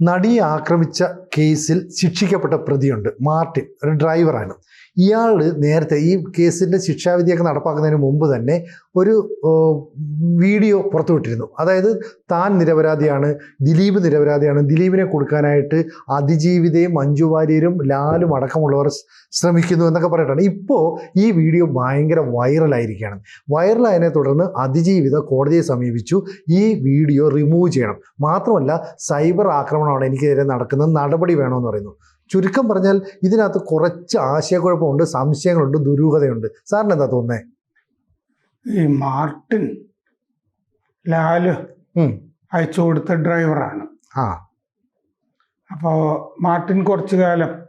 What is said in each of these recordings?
നടിയെ ആക്രമിച്ച കേസിൽ ശിക്ഷിക്കപ്പെട്ട പ്രതിയുണ്ട് മാർട്ടിൻ ഒരു ഡ്രൈവറാണ് ഇയാൾ നേരത്തെ ഈ കേസിന്റെ ശിക്ഷാവിധിയൊക്കെ നടപ്പാക്കുന്നതിന് മുമ്പ് തന്നെ ഒരു വീഡിയോ പുറത്തുവിട്ടിരുന്നു. അതായത് താൻ നിരപരാധിയാണ് ദിലീപ് നിരപരാധിയാണ്. ദിലീപിനെ കൊടുക്കാനായിട്ട് അതിജീവിതയും മഞ്ജു വാര്യരും ലാലും അടക്കമുള്ളവർ ശ്രമിക്കുന്നു എന്നൊക്കെ പറഞ്ഞിട്ടാണ്. ഇപ്പോൾ ഈ വീഡിയോ ഭയങ്കര വൈറലായിരിക്കുകയാണ്. വൈറലായതിനെ തുടർന്ന് അതിജീവിത കോടതിയെ സമീപിച്ചു. ഈ വീഡിയോ റിമൂവ് ചെയ്യണം. മാത്രമല്ല സൈബർ ആക്രമണമാണ് എനിക്കെതിരെ നടക്കുന്നത്. നടപടി വേണമെന്ന് പറയുന്നു. ചുരുക്കം പറഞ്ഞാൽ ഇതിനകത്ത് കുറച്ച് ആശയക്കുഴപ്പമുണ്ട് സംശയങ്ങളുണ്ട് ദുരൂഹതയുണ്ട്. സാറിന് എന്താ തോന്നേ ഈ മാർട്ടിൻ ലാൽ. അയച്ചു കൊടുത്ത ഡ്രൈവറാണ്. ആ. അപ്പോൾ മാർട്ടിൻ കുറച്ചു കാലം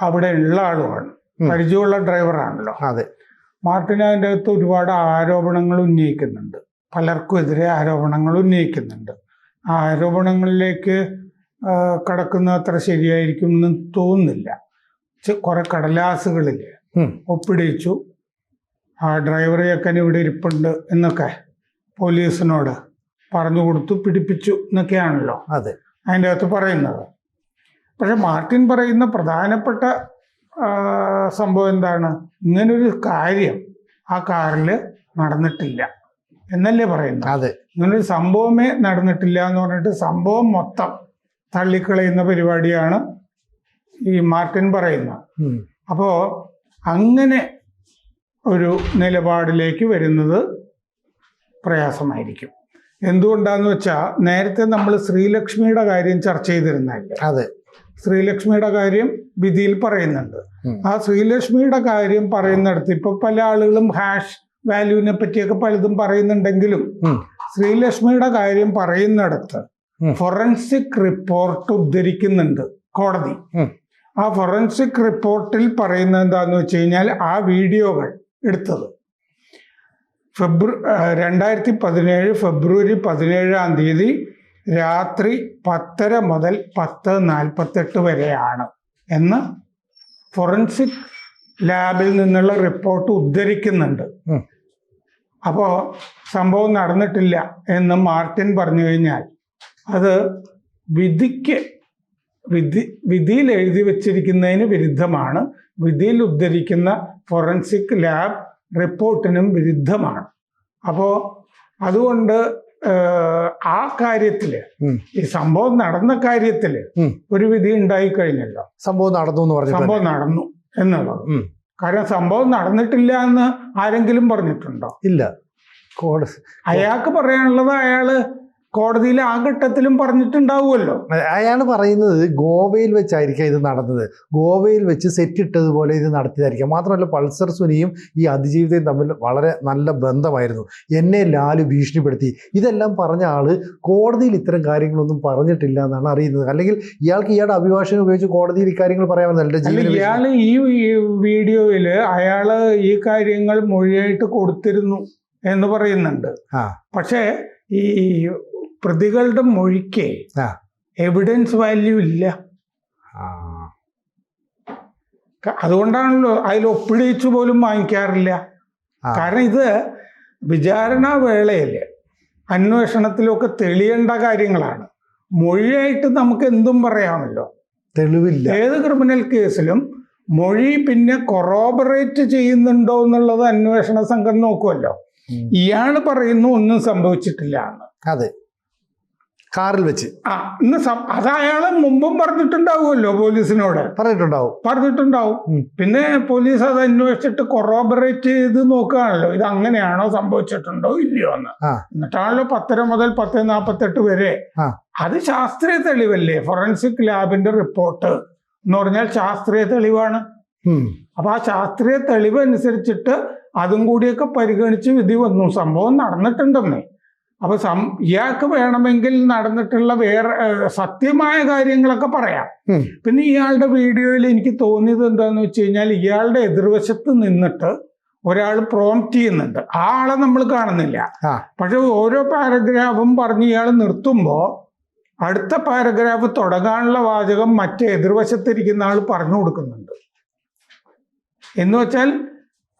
അവിടെ ഉള്ള ആളുമാണ്. പരിചയമുള്ള ഡ്രൈവറാണല്ലോ. അതെ. മാർട്ടിൻ അതിന്റെ അകത്ത് ഒരുപാട് ആരോപണങ്ങൾ ഉന്നയിക്കുന്നുണ്ട്. പലർക്കും എതിരെ ആരോപണങ്ങൾ ഉന്നയിക്കുന്നുണ്ട്. ആ ആരോപണങ്ങളിലേക്ക് കടക്കുന്ന അത്ര ശരിയായിരിക്കും എന്ന് തോന്നുന്നില്ല. കുറെ കടലാസുകളിൽ ഒപ്പിടിച്ചു. ആ ഡ്രൈവറെ ഒക്കെ ഇവിടെ ഇരിപ്പുണ്ട് എന്നൊക്കെ പോലീസിനോട് പറഞ്ഞു കൊടുത്തു പിടിപ്പിച്ചു എന്നൊക്കെയാണല്ലോ അതെ. അതിന്റെ അകത്ത് പറയുന്നത്. പക്ഷെ മാർട്ടിൻ പറയുന്ന പ്രധാനപ്പെട്ട സംഭവം എന്താണ്? ഇങ്ങനൊരു കാര്യം ആ കാറിൽ നടന്നിട്ടില്ല എന്നല്ലേ പറയുന്നത്. അതെ. ഇങ്ങനൊരു സംഭവമേ നടന്നിട്ടില്ല എന്ന് പറഞ്ഞിട്ട് സംഭവം മൊത്തം തള്ളിക്കളയുന്ന പരിപാടിയാണ് ഈ മാർട്ടിൻ പറയുന്നത് അപ്പോ അപ്പോൾ അങ്ങനെ ഒരു നിലപാടിലേക്ക് വരുന്നത് പ്രയാസമായിരിക്കും എന്തുകൊണ്ടാന്ന് വെച്ചാൽ നേരത്തെ നമ്മൾ ശ്രീലക്ഷ്മിയുടെ കാര്യം ചർച്ച ചെയ്തിരുന്നല്ലേ അതെ ശ്രീലക്ഷ്മിയുടെ കാര്യം വിധിയിൽ പറയുന്നുണ്ട്. ആ ശ്രീലക്ഷ്മിയുടെ കാര്യം പറയുന്നിടത്ത് ഇപ്പൊ പല ആളുകളും ഹാഷ് വാല്യൂവിനെ പറ്റിയൊക്കെ പലതും പറയുന്നുണ്ടെങ്കിലും. ശ്രീലക്ഷ്മിയുടെ കാര്യം പറയുന്നിടത്ത്. ഫൊറൻസിക് റിപ്പോർട്ട് ഉദ്ധരിക്കുന്നുണ്ട് കോടതി. ആ ഫൊറൻസിക് റിപ്പോർട്ടിൽ പറയുന്നത് എന്താന്ന് വെച്ച് കഴിഞ്ഞാൽ ആ വീഡിയോകൾ എടുത്തത്. ഫെബ്രു രണ്ടായിരത്തി പതിനേഴ് ഫെബ്രുവരി പതിനേഴാം തീയതി രാത്രി പത്തര മുതൽ പത്ത് നാൽപ്പത്തെട്ട് വരെയാണ് എന്ന് ഫൊറൻസിക് ലാബിൽ നിന്നുള്ള റിപ്പോർട്ട് ഉദ്ധരിക്കുന്നുണ്ട്. അപ്പോൾ സംഭവം നടന്നിട്ടില്ല എന്ന് മാർട്ടിൻ പറഞ്ഞു കഴിഞ്ഞാൽ അത് വിധിക്ക് വിധി വിധിയിൽ എഴുതി വച്ചിരിക്കുന്നതിന് വിരുദ്ധമാണ്. വിധിയിൽ ഉദ്ധരിക്കുന്ന ഫോറൻസിക് ലാബ് റിപ്പോർട്ടിനും വിരുദ്ധമാണ്. അപ്പോൾ അതുകൊണ്ട് ആ കാര്യത്തിൽ ഈ സംഭവം നടന്ന കാര്യത്തിൽ ഒരു വിധി ഉണ്ടായി കഴിഞ്ഞല്ലോ സംഭവം നടന്നു എന്ന് പറഞ്ഞു സംഭവം നടന്നു എന്നുള്ളത്. കാരണം സംഭവം നടന്നിട്ടില്ല എന്ന് ആരെങ്കിലും പറഞ്ഞിട്ടുണ്ടോ? ഇല്ല. അയാൾക്ക് പറയാനുള്ളത് അയാൾ കോടതിയിൽ ആ ഘട്ടത്തിലും പറഞ്ഞിട്ടുണ്ടാവുമല്ലോ. അയാൾ പറയുന്നത് ഗോവയിൽ വെച്ചായിരിക്കാം ഇത് നടന്നത്. ഗോവയിൽ വെച്ച് സെറ്റ് ഇട്ടതുപോലെ ഇത് നടത്തിയതായിരിക്കാം. മാത്രമല്ല പൾസർ സുനിയും ഈ അതിജീവിതയും തമ്മിൽ വളരെ നല്ല ബന്ധമായിരുന്നു. എന്നെ ലാലു ഭീഷണിപ്പെടുത്തി. ഇതെല്ലാം പറഞ്ഞ ആൾ കോടതിയിൽ ഇത്തരം കാര്യങ്ങളൊന്നും പറഞ്ഞിട്ടില്ല എന്നാണ് അറിയുന്നത്. അല്ലെങ്കിൽ ഇയാൾക്ക് ഇയാളുടെ അഭിഭാഷകൻ ഉപയോഗിച്ച് കോടതിയിൽ ഇക്കാര്യങ്ങൾ പറയാമെന്നല്ല ഇയാൾ ഈ വീഡിയോയിൽ അയാൾ ഈ കാര്യങ്ങൾ മൊഴിയായിട്ട് കൊടുത്തിരുന്നു എന്ന് പറയുന്നുണ്ട്. ആ. പക്ഷേ ഈ പ്രതികളുടെ മൊഴിക്ക്. എവിഡൻസ് വാല്യൂ ഇല്ല. അതുകൊണ്ടാണല്ലോ അതിൽ ഒപ്പിടിച്ചു പോലും വാങ്ങിക്കാറില്ല. കാരണം ഇത് വിചാരണ വേളയിൽ അന്വേഷണത്തിലൊക്കെ തെളിയേണ്ട കാര്യങ്ങളാണ്. മൊഴിയായിട്ട് നമുക്ക് എന്തും പറയാമല്ലോ. തെളിവില്ല. ഏത് ക്രിമിനൽ കേസിലും മൊഴി പിന്നെ കൊറോബറേറ്റ് ചെയ്യുന്നുണ്ടോ എന്നുള്ളത് അന്വേഷണ സംഘം നോക്കുമല്ലോ. ഇയാൾ പറയുന്നു ഒന്നും സംഭവിച്ചിട്ടില്ല അതെ. കാറിൽ വെച്ച്. ആ ഇന്ന് അത് അയാൾ മുമ്പും പറഞ്ഞിട്ടുണ്ടാവുമല്ലോ പോലീസിനോട്. പറഞ്ഞിട്ടുണ്ടാവും. പറഞ്ഞിട്ടുണ്ടാവും. പിന്നെ പോലീസ് അത് അന്വേഷിച്ചിട്ട് കൊറോബറേറ്റ് ചെയ്ത് നോക്കുകയാണല്ലോ. ഇത് അങ്ങനെയാണോ സംഭവിച്ചിട്ടുണ്ടോ ഇല്ലയോ എന്ന്. എന്നിട്ടാണല്ലോ പത്തര മുതൽ പത്ത് നാൽപ്പത്തെട്ട് വരെ. അത് ശാസ്ത്രീയ തെളിവല്ലേ? ഫോറൻസിക് ലാബിന്റെ റിപ്പോർട്ട് എന്ന് പറഞ്ഞാൽ ശാസ്ത്രീയ തെളിവാണ്. അപ്പൊ ആ ശാസ്ത്രീയ തെളിവ് അനുസരിച്ചിട്ട് അതും കൂടിയൊക്കെ പരിഗണിച്ച് വിധി വന്നു. സംഭവം നടന്നിട്ടുണ്ടെന്നേ. അപ്പൊ സം ഇയാൾക്ക് വേണമെങ്കിൽ നടന്നിട്ടുള്ള വേറെ സത്യമായ കാര്യങ്ങളൊക്കെ പറയാം. പിന്നെ ഇയാളുടെ വീഡിയോയിൽ എനിക്ക് തോന്നിയത് എന്താന്ന് വെച്ച് കഴിഞ്ഞാൽ ഇയാളുടെ എതിർവശത്ത് നിന്നിട്ട് ഒരാൾ പ്രോംപ്റ്റ് ചെയ്യുന്നുണ്ട്. ആ ആളെ നമ്മൾ കാണുന്നില്ല. പക്ഷെ ഓരോ പാരഗ്രാഫും പറഞ്ഞ് ഇയാൾ നിർത്തുമ്പോൾ അടുത്ത പാരഗ്രാഫ് തുടങ്ങാനുള്ള വാചകം മറ്റേ എതിർവശത്തിരിക്കുന്ന ആൾ പറഞ്ഞു കൊടുക്കുന്നുണ്ട്. എന്ന് വെച്ചാൽ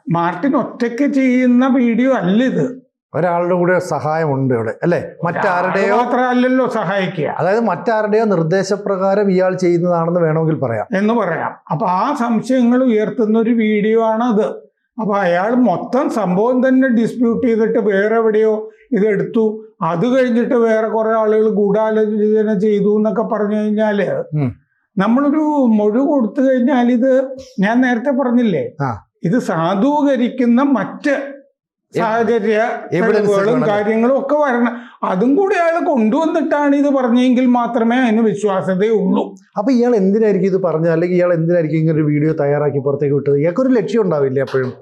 മാർട്ടിൻ ഒറ്റയ്ക്ക് ചെയ്യുന്ന വീഡിയോ അല്ല ഇത്. ഒരാളുടെ കൂടെ സഹായമുണ്ട് ഇവിടെ അല്ലേ? മറ്റാരുടെയോ അല്ലല്ലോ സഹായിക്കുക. അതായത് മറ്റാരുടെയോ നിർദ്ദേശപ്രകാരം ഇയാൾ ചെയ്യുന്നതാണെന്ന് വേണമെങ്കിൽ പറയാം. എന്ന് പറയാം. അപ്പൊ ആ സംശയങ്ങൾ ഉയർത്തുന്ന ഒരു വീഡിയോ ആണ് അത് അപ്പൊ അയാൾ മൊത്തം സംഭവം തന്നെ ഡിസ്പ്യൂട്ട് ചെയ്തിട്ട് വേറെ എവിടെയോ ഇതെടുത്തു. അത് കഴിഞ്ഞിട്ട് വേറെ കുറെ ആളുകൾ ഗൂഢാലോചന ചെയ്തു എന്നൊക്കെ പറഞ്ഞു കഴിഞ്ഞാൽ. നമ്മളൊരു മൊഴി കൊടുത്തു കഴിഞ്ഞാൽ ഇത് ഞാൻ നേരത്തെ പറഞ്ഞില്ലേ? ഇത് സാധൂകരിക്കുന്ന മറ്റ് സാഹചര്യ തെളിവുകളും കാര്യങ്ങളും ഒക്കെ വരണം. അതും കൂടി അയാൾ കൊണ്ടുവന്നിട്ടാണ് ഇത് പറഞ്ഞെങ്കിൽ മാത്രമേ അതിന് വിശ്വാസ്യതയുള്ളൂ അപ്പൊ ഇയാൾ എന്തിനായിരിക്കും ഇത് പറഞ്ഞത്? അല്ലെങ്കിൽ ഇയാൾ എന്തിനായിരിക്കും ഇങ്ങനെ ഒരു വീഡിയോ തയ്യാറാക്കി പുറത്തേക്ക് വിട്ടത്? ഇയാൾക്ക് ഒരു ലക്ഷ്യം ഉണ്ടാവില്ലേ എപ്പോഴും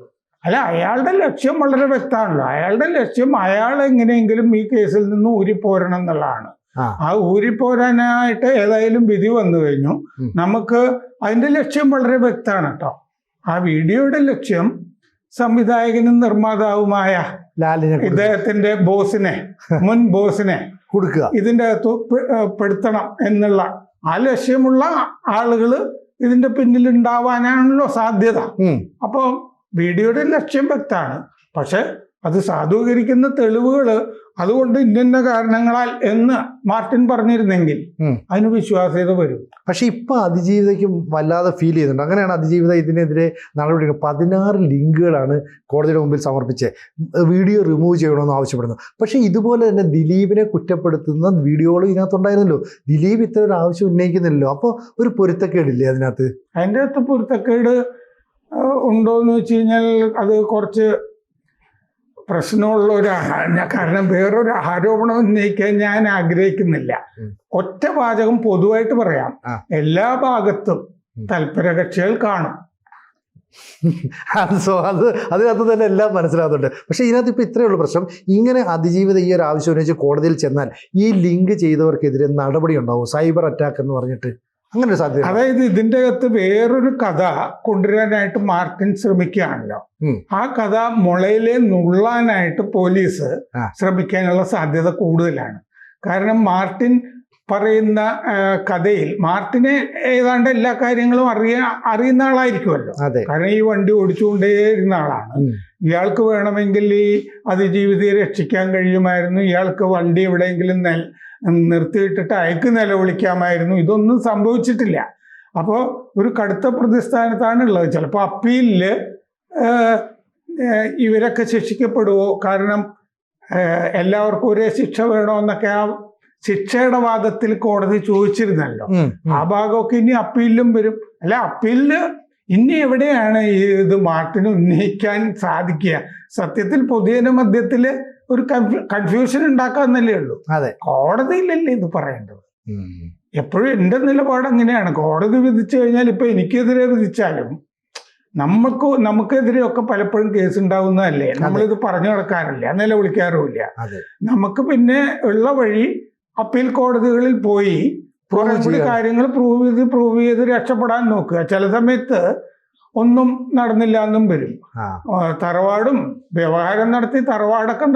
അല്ല അയാളുടെ ലക്ഷ്യം വളരെ വ്യക്തമാണല്ലോ. അയാളുടെ ലക്ഷ്യം അയാൾ എങ്ങനെയെങ്കിലും ഈ കേസിൽ നിന്ന് ഊരിപ്പോരണം എന്നുള്ളതാണ്. ആ. ഊരിപ്പോരാനായിട്ട് ഏതായാലും വിധി വന്നു കഴിഞ്ഞു. നമുക്ക് അതിന്റെ ലക്ഷ്യം വളരെ വ്യക്തമാണ് കേട്ടോ. ആ വീഡിയോയുടെ ലക്ഷ്യം സംവിധായകനും നിർമ്മാതാവുമായ ലാലിനെ. ഇദ്ദേഹത്തിന്റെ ബോസിനെ മുൻ ബോസിനെ കൊടുക്കുക ഇതിന്റെ അകത്ത് പെടുത്തണം എന്നുള്ള ആ ലക്ഷ്യമുള്ള ആളുകൾ ഇതിന്റെ പിന്നിൽ ഉണ്ടാവാനാണല്ലോ സാധ്യത. അപ്പോൾ വീഡിയോയുടെ ലക്ഷ്യം വ്യക്തമാണ് പക്ഷെ അത് സാധൂകരിക്കുന്ന തെളിവുകൾ അതുകൊണ്ട് ഇന്ന കാരണങ്ങളാൽ എന്ന് മാർട്ടിൻ പറഞ്ഞിരുന്നെങ്കിൽ. അതിന് വിശ്വാസ്യത വരും. പക്ഷെ ഇപ്പൊ അതിജീവിതയ്ക്ക് വല്ലാതെ ഫീൽ ചെയ്യുന്നുണ്ട്. അങ്ങനെയാണ് അതിജീവിത ഇതിനെതിരെ നടപടി പതിനാറ് ലിങ്കുകളാണ് കോടതിയുടെ മുമ്പിൽ സമർപ്പിച്ചത്. വീഡിയോ റിമൂവ് ചെയ്യണമെന്ന് ആവശ്യപ്പെടുന്നു. പക്ഷെ ഇതുപോലെ തന്നെ ദിലീപിനെ കുറ്റപ്പെടുത്തുന്ന വീഡിയോകൾ ഇതിനകത്തുണ്ടായിരുന്നല്ലോ. ദിലീപ് ഇത്ര ഒരു ആവശ്യം ഉന്നയിക്കുന്നില്ലല്ലോ. അപ്പോൾ ഒരു പൊരുത്തക്കേടില്ലേ അതിനകത്ത്? അതിന്റെ അകത്ത് പൊരുത്തക്കേട് ഉണ്ടോ എന്ന് വെച്ച് കഴിഞ്ഞാൽ അത് കുറച്ച് പ്രശ്നമുള്ള ഒരു ആ- കാരണം വേറൊരു ആരോപണം ഉന്നയിക്കാൻ ഞാൻ ആഗ്രഹിക്കുന്നില്ല. ഒറ്റ വാചകം പൊതുവായിട്ട് പറയാം. എല്ലാ ഭാഗത്തും. തൽപര കക്ഷികൾ കാണും. അത് സോ അത് അതിനകത്ത് തന്നെ എല്ലാം മനസ്സിലാകുന്നുണ്ട്. പക്ഷേ ഇതിനകത്ത് ഇപ്പോൾ ഇത്രയേ ഉള്ളൂ പ്രശ്നം. ഇങ്ങനെ അതിജീവിത ഈ ഒരു ആവശ്യം ഉന്നയിച്ച് കോടതിയിൽ ചെന്നാൽ ഈ ലിങ്ക് ചെയ്തവർക്കെതിരെ നടപടി ഉണ്ടാവും. സൈബർ അറ്റാക്ക് എന്ന് പറഞ്ഞിട്ട്. അങ്ങനെ ഒരു സാധ്യത അതായത് ഇതിന്റെ അകത്ത് വേറൊരു കഥ കൊണ്ടുവരാനായിട്ട് മാർട്ടിൻ ശ്രമിക്കുകയാണല്ലോ. ആ കഥ മുളയിലെ നുള്ളാനായിട്ട് പോലീസ് ശ്രമിക്കാനുള്ള സാധ്യത കൂടുതലാണ്. കാരണം മാർട്ടിൻ പറയുന്ന കഥയിൽ മാർട്ടിനെ ഏതാണ്ട് എല്ലാ കാര്യങ്ങളും അറിയ അറിയുന്ന ആളായിരിക്കുമല്ലോ. അതെ. കാരണം ഈ വണ്ടി ഓടിച്ചുകൊണ്ടേയിരുന്ന ആളാണ്. ഇയാൾക്ക് വേണമെങ്കിൽ ഈ അതിജീവിതയെ രക്ഷിക്കാൻ കഴിയുമായിരുന്നു. ഇയാൾക്ക് വണ്ടി എവിടെയെങ്കിലും നിർത്തിയിട്ടിട്ട് അയക്ക് നിലവിളിക്കാമായിരുന്നു. ഇതൊന്നും സംഭവിച്ചിട്ടില്ല. അപ്പോൾ ഒരു കടുത്ത പ്രതിസ്ഥാനത്താണ് ഉള്ളത് ചിലപ്പോൾ അപ്പീലിൽ ഇവരൊക്കെ ശിക്ഷിക്കപ്പെടുവോ? കാരണം എല്ലാവർക്കും ഒരേ ശിക്ഷ വേണമെന്നൊക്കെ ആ ശിക്ഷയുടെ വാദത്തിൽ കോടതി ചോദിച്ചിരുന്നല്ലോ. ആ ഭാഗമൊക്കെ ഇനി അപ്പീലിലും വരും. അല്ല അപ്പീലിൽ ഇനി എവിടെയാണ് ഈ ഇത് മാർട്ടിന് ഉന്നയിക്കാൻ സാധിക്കുക? സത്യത്തിൽ പൊതുജന മധ്യത്തിൽ ഒരു കൺഫ്യൂഷൻ ഉണ്ടാക്കാന്നല്ലേ ഉള്ളൂ. അതെ. കോടതിയിലല്ലേ ഇത് പറയേണ്ടത്. എപ്പോഴും എന്റെ നിലപാട് അങ്ങനെയാണ്. കോടതി വിധിച്ചു കഴിഞ്ഞാൽ ഇപ്പൊ എനിക്കെതിരെ വിധിച്ചാലും നമുക്ക് നമുക്കെതിരെ ഒക്കെ പലപ്പോഴും കേസ് ഉണ്ടാവുന്നതല്ലേ. നമ്മളിത് പറഞ്ഞു നടക്കാറില്ല നിലവിളിക്കാറുമില്ല. നമുക്ക് പിന്നെ ഉള്ള വഴി അപ്പീൽ കോടതികളിൽ പോയി കുറെ. കാര്യങ്ങൾ പ്രൂവ് ചെയ്ത് പ്രൂവ് ചെയ്ത് രക്ഷപ്പെടാൻ നോക്കുക. ചില സമയത്ത് ഒന്നും നടന്നില്ല എന്നും വരും. തറവാടും വ്യവഹാരം നടത്തി തറവാടൊക്കെ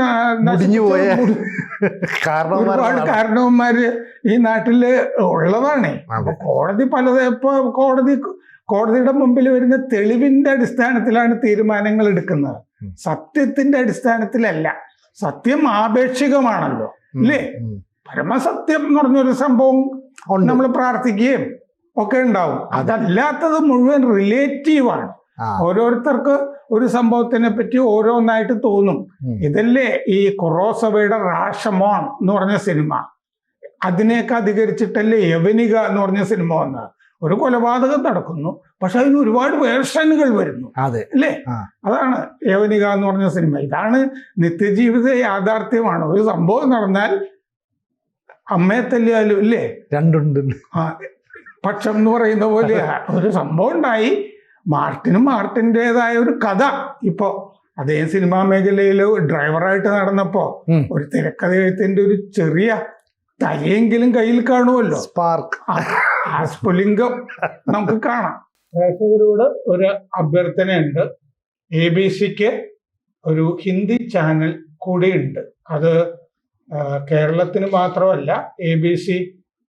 ഒരുപാട് കാരണവന്മാര് ഈ നാട്ടിൽ ഉള്ളതാണേ. അപ്പൊ കോടതി പലത് ഇപ്പൊ കോടതി കോടതിയുടെ മുമ്പിൽ വരുന്ന തെളിവിന്റെ അടിസ്ഥാനത്തിലാണ് തീരുമാനങ്ങൾ എടുക്കുന്നത്. സത്യത്തിന്റെ അടിസ്ഥാനത്തിലല്ല. സത്യം ആപേക്ഷികമാണല്ലോ. അല്ലേ? പരമസത്യം എന്ന് പറഞ്ഞൊരു സംഭവം നമ്മൾ പ്രാർത്ഥിക്കുകയും ഒക്കെ ഉണ്ടാവും. അതല്ലാത്തത് മുഴുവൻ റിലേറ്റീവാണ് ഓരോരുത്തർക്ക് ഒരു സംഭവത്തിനെ പറ്റി ഓരോന്നായിട്ട് തോന്നും. ഇതല്ലേ ഈ കൊറോസവയുടെ റാഷമോൺ എന്ന് പറഞ്ഞ സിനിമ. അതിനെയൊക്കെ അധികരിച്ചിട്ടല്ലേ യവനിക എന്ന് പറഞ്ഞ സിനിമ വന്നത്. ഒരു കൊലപാതകം നടക്കുന്നു. പക്ഷെ അതിന് ഒരുപാട് വേർഷനുകൾ വരുന്നു. അതെ. അല്ലേ? അതാണ് യവനിക എന്ന് പറഞ്ഞ സിനിമ. ഇതാണ് നിത്യജീവിത യാഥാർത്ഥ്യമാണ്. ഒരു സംഭവം നടന്നാൽ അമ്മയെ തല്ലിയാലും ഇല്ലേ? രണ്ടുണ്ട്. ആ, പക്ഷം എന്ന് പറയുന്ന പോലെ ഒരു സംഭവം ഉണ്ടായി. മാർട്ടിനും മാർട്ടിന്റെതായ ഒരു കഥ. ഇപ്പോ അതേ സിനിമാ മേഖലയിൽ ഡ്രൈവറായിട്ട് നടന്നപ്പോ ഒരു തിരക്കഥ എഴുത്തിന്റെ ഒരു ചെറിയ തലയെങ്കിലും കയ്യിൽ കാണുമല്ലോ. സ്പാർക്ക്. ആ- സ്ഫുലിംഗം നമുക്ക് കാണാം. പ്രേക്ഷകരോട് ഒരു അഭ്യർത്ഥനയുണ്ട്. എ ബി സിക്ക് ഒരു ഹിന്ദി ചാനൽ കൂടിയുണ്ട് അത് കേരളത്തിന് മാത്രമല്ല എ ബി സി